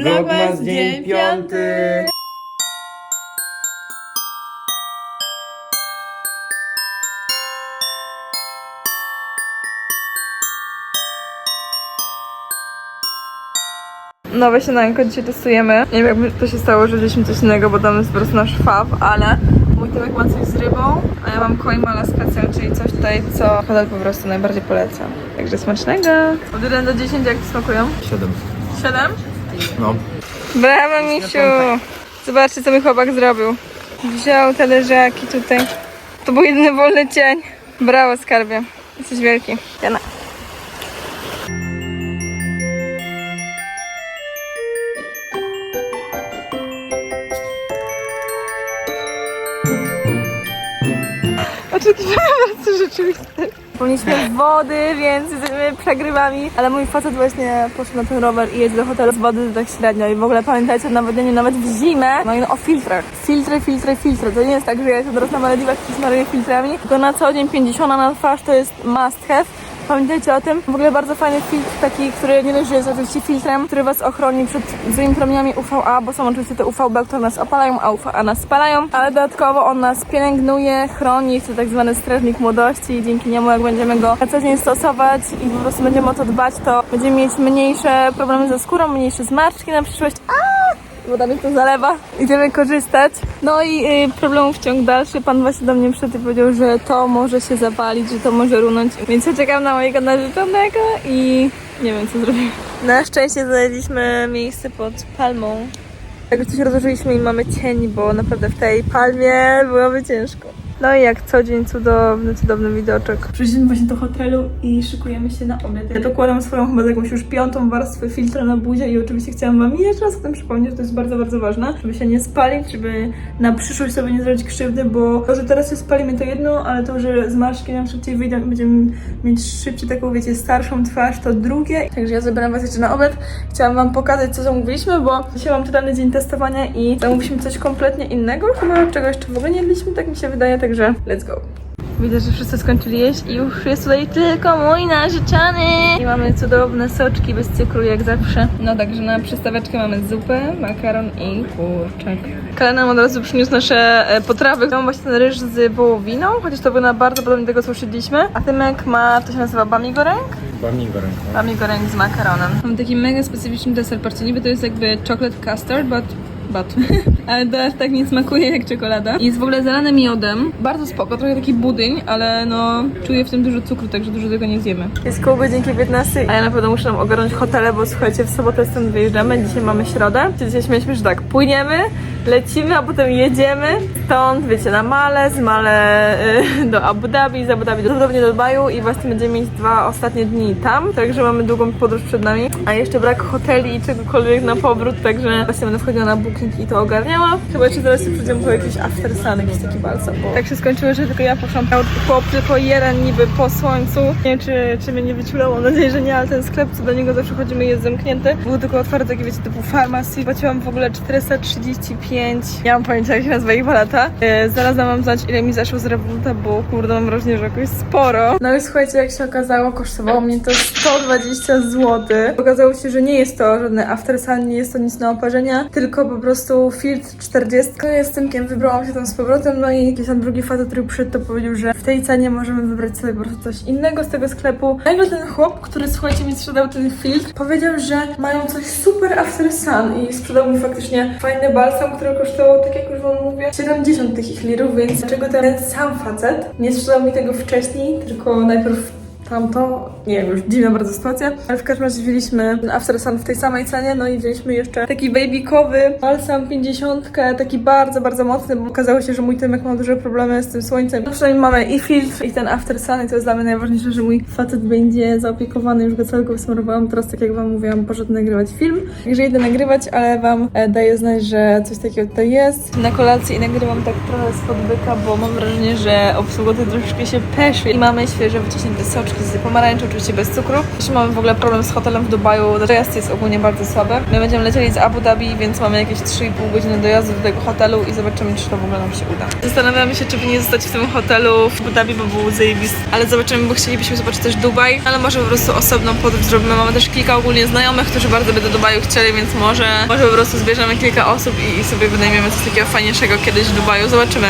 Vlogmas dzień piąty. Nowe śniadanko dzisiaj testujemy. Nie wiem jakby to się stało, że wzięliśmy coś innego, bo tam jest po prostu nasz faw, ale mój tyłek ma coś z rybą, a ja mam koimala special, czyli coś tutaj, co Hodel po prostu najbardziej poleca. Także smacznego! Od 1 do 10 jak to smakują? 7. 7? No. Brawo, misiu! Zobaczcie, co mi chłopak zrobił. Wziął te leżaki tutaj. To był jedyny wolny cień. Brawo, skarbie. Jesteś wielki. Jana. Oczekiwałam bardzo rzeczywiste. Powinniśmy wody, więc jesteśmy przegrywami, ale mój facet właśnie poszedł na ten rower i jedzie do hotelu z wody tak średnio i w ogóle pamiętajcie o nawodnieniu nawet w zimę, no i o filtrach. Filtry, filtry, filtry. To nie jest tak, że ja jestem teraz na Malediwach smaruję filtrami, tylko na co dzień 50 na twarz to jest must have. Pamiętajcie o tym. W ogóle bardzo fajny filtr, taki, który nie że jest oczywiście filtrem, który Was ochroni przed złymi promieniami UVA, bo są oczywiście te UVB, które nas opalają, a UVA nas spalają, ale dodatkowo on nas pielęgnuje, chroni, jest to tak zwany strażnik młodości i dzięki niemu jak będziemy go na co dzień stosować i po prostu będziemy o to dbać, to będziemy mieć mniejsze problemy ze skórą, mniejsze zmarszczki na przyszłość. Aaaa! Woda mnie tu zalewa. Idziemy korzystać. No i y, problemów ciąg dalszy. Pan właśnie do mnie przyszedł i powiedział, że to może się zapalić, że to może runąć. Więc ja czekam na mojego narzeczonego i nie wiem co zrobić. Na szczęście znaleźliśmy miejsce pod palmą. Jakoś coś rozłożyliśmy i mamy cień, bo naprawdę w tej palmie byłoby ciężko. No i jak co dzień cudowny, cudowny widoczek. Przyszliśmy właśnie do hotelu i szykujemy się na obiad. Ja dokładam swoją chyba jakąś już piątą warstwę filtra na buzię i oczywiście chciałam wam jeszcze raz o tym przypomnieć, że to jest bardzo, bardzo ważne, żeby się nie spalić, żeby na przyszłość sobie nie zrobić krzywdy, bo to, że teraz się spalimy to jedno, ale to, że zmarszczki nam szybciej wyjdą i będziemy mieć szybciej taką, wiecie, starszą twarz, to drugie. Także ja zabieram was jeszcze na obiad. Chciałam wam pokazać, co zamówiliśmy, bo dzisiaj mam totalny dzień testowania i zamówiliśmy coś kompletnie innego, chyba czego jeszcze w ogóle nie jedliśmy, tak mi się wydaje, także let's go. Widzę, że wszyscy skończyli jeść i już jest tutaj tylko mój narzeczony. I mamy cudowne soczki bez cukru jak zawsze. No także na przystaweczkę mamy zupę, makaron i kurczak. Kale nam od razu przyniósł nasze e, potrawy. Mam właśnie ten ryż z wołowiną, chociaż to wygląda bardzo podobnie do tego, co jedliśmy. A Tymek ma, to się nazywa bami goreng? Bami goreng. Bami goreng z makaronem. Mam taki mega specyficzny deser, patrzcie, niby to jest jakby chocolate custard, but but. ale to aż tak nie smakuje jak czekolada. I jest w ogóle zalane miodem. Bardzo spoko, trochę taki budyń, ale no czuję w tym dużo cukru, także dużo tego nie zjemy. Jest koło godzinki 15, a ja na pewno muszę nam ogarnąć hotele, bo słuchajcie, w sobotę stąd wyjeżdżamy, dzisiaj mamy środę. Dzisiaj śmieliśmy, że tak, płyniemy, lecimy, a potem jedziemy stąd, wiecie, na Male, z Male y, do Abu Dhabi, z Abu Dhabi do Dubaju i właśnie będziemy mieć dwa ostatnie dni tam, także mamy długą podróż przed nami, a jeszcze brak hoteli i czegokolwiek na powrót, także właśnie będę wchodziła na booking i to ogarniała. Chyba jeszcze zaraz się przyjdziemy po jakiś after sun, jakiś taki balsam, bo tak się skończyło, że tylko ja poszłam. Chłop tylko jeden niby po słońcu. Nie wiem, czy, czy mnie nie wyciulało, mam nadzieję, że nie, ale ten sklep, co do niego zawsze chodzimy, jest zamknięty. Był tylko otwarty, taki wiecie, typu farmacji. Płaciłam w ogóle 435. Nie mam pojęcia, jak się nazywa ich walata. E, zaraz dam wam znać, ile mi zaszło z rebuta, bo kurde, mam wrażenie, że jakoś sporo. No i słuchajcie, jak się okazało, kosztowało mnie to 120 zł. Okazało się, że nie jest to żadne after sun, nie jest to nic na oparzenia, tylko po prostu filtr 40. No i z Tymkiem wybrałam się tam z powrotem, no i jakiś tam drugi facet, który przyszedł, to powiedział, że w tej cenie możemy wybrać sobie po prostu coś innego z tego sklepu. Nagle ten chłop, który słuchajcie mi sprzedał ten filtr, powiedział, że mają coś super after sun i sprzedał mi faktycznie fajny balsam, który kosztował, tak jak już wam mówię, 70 tych lirów, więc dlaczego ten sam facet nie sprzedał mi tego wcześniej, tylko najpierw tamto, nie wiem, już dziwna bardzo sytuacja, ale w każdym razie wzięliśmy After Sun w tej samej cenie, no i wzięliśmy jeszcze taki babykowy balsam 50, taki bardzo, bardzo mocny, bo okazało się, że mój Tymek ma duże problemy z tym słońcem. No przynajmniej mamy i filtr, i ten After Sun i to jest dla mnie najważniejsze, że mój facet będzie zaopiekowany, już go całego wysmarowałam, teraz tak jak wam mówiłam, poszedł nagrywać film, także idę nagrywać, ale wam e, daję znać, że coś takiego tutaj jest. Na kolację i nagrywam tak trochę z podbyka, bo mam wrażenie, że obsługa tutaj troszeczkę się peszły i mamy świeże wyciśnięte soczki z pomarańczy, oczywiście bez cukru. Jeszcze mamy w ogóle problem z hotelem w Dubaju, dojazd jest ogólnie bardzo słaby. My będziemy lecieli z Abu Dhabi, więc mamy jakieś 3,5 godziny dojazdu do tego hotelu i zobaczymy, czy to w ogóle nam się uda. Zastanawiamy się, czy by nie zostać w tym hotelu w Abu Dhabi, bo był zajebisty. Ale zobaczymy, bo chcielibyśmy zobaczyć też Dubaj, ale może po prostu osobną podróż zrobimy. Mamy też kilka ogólnie znajomych, którzy bardzo by do Dubaju chcieli, więc może, może po prostu zbierzemy kilka osób i, i sobie wynajmiemy coś takiego fajniejszego kiedyś w Dubaju. Zobaczymy.